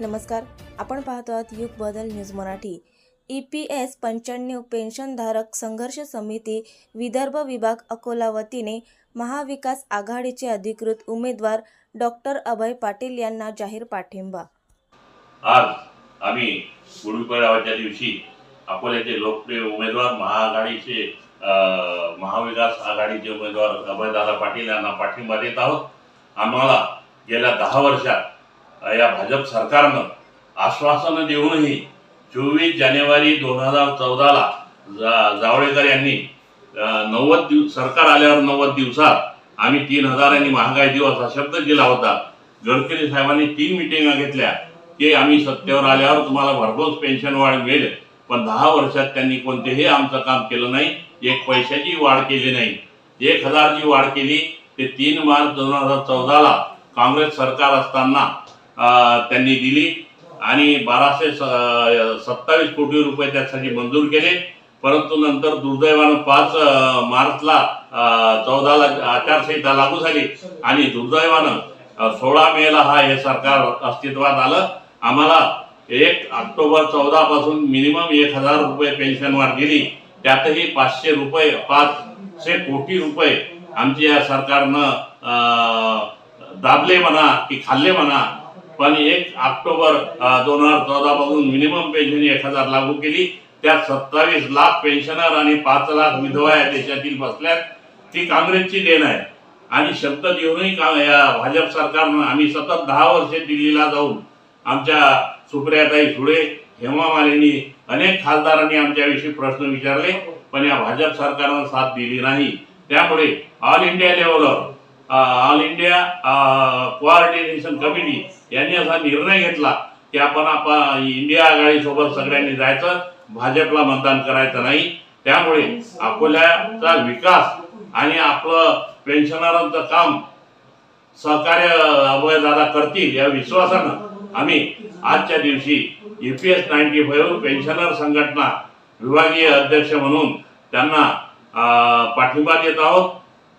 नमस्कार. आपण पाहतो आहात युग बदल news Marathi. E P S पंच्याण्णव पेन्शनधारक संघर्ष समिती विदर्भ विभाग अकोला वतीने महाविकास आघाडीचे अधिकृत उमेदवार डॉक्टर अभय पाटील यांना जाहीर पाठिंबा. आज आम्ही गुढीपाडव्याच्या दिवशी अकोल्याचे लोकप्रिय उमेदवार महाआघाडीचे महाविकास आघाडीचे उमेदवार अभयदादा पाटील यांना पाठिंबा देत आहोत. आम्हाला गेल्या दहा वर्षात या भाजप सरकारनं आश्वासनं देऊनही चोवीस जानेवारी दोन हजार चौदाला जा जावडेकर यांनी नव्वद दिवस सरकार आल्यावर नव्वद दिवसात आम्ही तीन हजारांनी महागाई देऊ असा शब्द दिला होता. गडकरी साहेबांनी तीन मिटिंगा घेतल्या. की आम्ही सत्तेवर आल्यावर तुम्हाला भरघोस पेन्शन वाढ मिळेल पण दहा वर्षात त्यांनी कोणतेही आमचं काम केलं नाही. एक पैशाची वाढ केली नाही. एक हजारची वाढ केली. ते तीन मार्च दोन हजार चौदाला काँग्रेस सरकार असताना त्यांनी दिली आणि बाराशे स- सत्तावीस कोटी रुपये त्यासाठी मंजूर केले. परंतु नंतर दुर्दैवानं पाच मार्चला चौदाला आचारसंहिता लागू झाली आणि दुर्दैवानं सोळा मेला हा हे सरकार अस्तित्वात आलं. आम्हाला एक ऑक्टोबर चौदा पासून मिनिमम एक हजार रुपये पेन्शन वाढ दिली. त्यातही पाचशे रुपये पाचशे कोटी रुपये आमच्या या सरकारनं दाबले म्हणा की खाल्ले म्हणा पण एक ऑक्टोबर दोन हजार चौदा पासून मिनिमम पेन्शन एक हजार लागू केली. त्यात सत्तावीस लाख पेन्शनर आणि पाच लाख विधवा या देशातील बसल्यात. ती काँग्रेसची देण आहे. आणि शब्द देऊनही का या भाजप सरकारनं आम्ही सतत दहा वर्षे दिल्लीला जाऊन आमच्या सुप्रियाताई सुळे हेमा मालिनी अनेक खासदारांनी आमच्याविषयी प्रश्न विचारले पण या भाजप सरकारनं साथ दिली नाही. त्यामुळे ऑल इंडिया लेवलवर ऑल इंडिया कोऑर्डिनेशन कमिटी यांनी असा निर्णय घेतला की आपण आपण इंडिया आघाडीसोबत सगळ्यांनी जायचं भाजपला मतदान करायचं नाही. त्यामुळे अकोल्याचा विकास आणि आपलं पेन्शनरांचं काम सहकार्य अभयदादा करतील या विश्वासानं आम्ही आजच्या दिवशी U P S ninety five pensioner संघटना विभागीय अध्यक्ष म्हणून त्यांना पाठिंबा देत आहोत.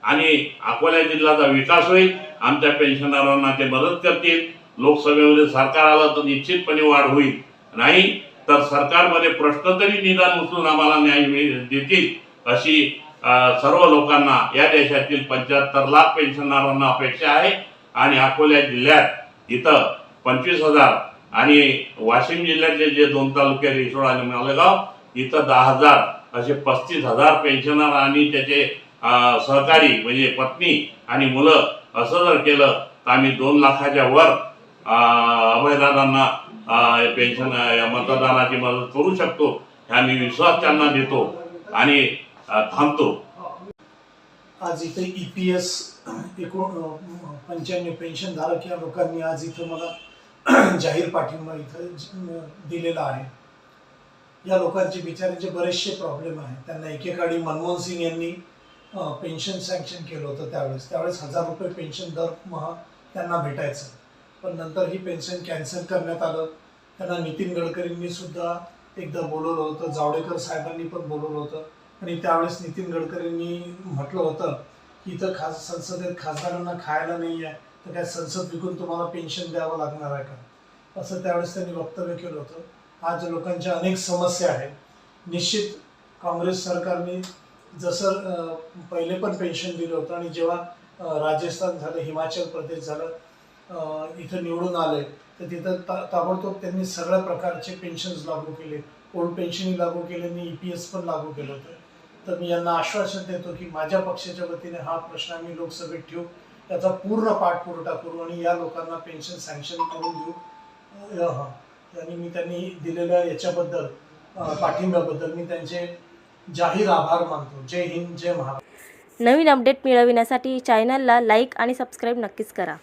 आणि अकोला जिल्ह्याचा विकास होईल आमच्या पेन्शनरांना ते मदत करतील. लोकसभेमध्ये सरकार आलं तर निश्चितपणे वाढ होईल. नाही तर सरकारमध्ये प्रश्न तरी निदान उचलून आम्हाला न्याय देतील अशी सर्व लोकांना या देशातील पंच्याहत्तर लाख पेन्शनरांना अपेक्षा आहे. आणि अकोला जिल्ह्यात इथं पंचवीस हजार आणि वाशिम जिल्ह्यातले जे दोन तालुके रिसोड आणि मालेगाव इथं दहा हजार असे पस्तीस हजार पेन्शनर आणि त्याचे सहकारी म्हणजे पत्नी आणि मुलं असं जर केलं तर आम्ही दोन लाखाच्या वर अभयदादांना पेन्शन मतदानाची मदत करू शकतो. ह्या मी विश्वास त्यांना देतो आणि थांबतो. आज इथे ई पी एस एकोण पंच्याण्णव पेन्शनधारक या लोकांनी आज इथं मला जाहीर पाठिंबा इथं दिलेला आहे. या लोकांचे बिचारांचे बरेचसे प्रॉब्लेम आहेत. त्यांना एकेकाळी मनमोहन सिंग यांनी पेन्शन सँक्शन केलं होतं त्यावेळेस. त्यावेळेस हजार रुपये पेन्शन दर महा त्यांना भेटायचं. पण नंतर ही पेन्शन कॅन्सल करण्यात आलं. त्यांना नितीन गडकरींनी सुद्धा एकदा बोलवलं होतं. जावडेकर साहेबांनी पण बोलवलं होतं. आणि त्यावेळेस नितीन गडकरींनी म्हटलं होतं की इथं खास संसदेत खासदारांना खायला नाही आहे. तर काय संसद विकून तुम्हाला पेन्शन द्यावं लागणार आहे का? असं त्यावेळेस त्यांनी वक्तव्य केलं होतं. आज लोकांच्या अनेक समस्या आहेत. निश्चित काँग्रेस सरकारने जसं पहिले पण पेन्शन दिलं होतं आणि जेव्हा राजस्थान झालं हिमाचल प्रदेश झालं इथं निवडून आले तर तिथं ता ताबडतोब त्यांनी सगळ्या प्रकारचे पेन्शन्स लागू केले. ओल्ड पेन्शनही लागू केले आणि ई पी एस पण लागू केलं होतं. तर मी यांना आश्वासन देतो की माझ्या पक्षाच्या वतीने हा प्रश्न आम्ही लोकसभेत ठेवू. त्याचा पूर्ण पाठपुरवठा करू आणि या लोकांना पेन्शन सँक्शन करून देऊ. हां. आणि मी त्यांनी दिलेल्या याच्याबद्दल पाठिंब्याबद्दल मी त्यांचे जाहीर आभार मानतो. जय हिंद जय महाराष्ट्र. नवीन अपडेट मिळविण्यासाठी चॅनलला लाईक आणि सबस्क्राईब नक्कीच करा.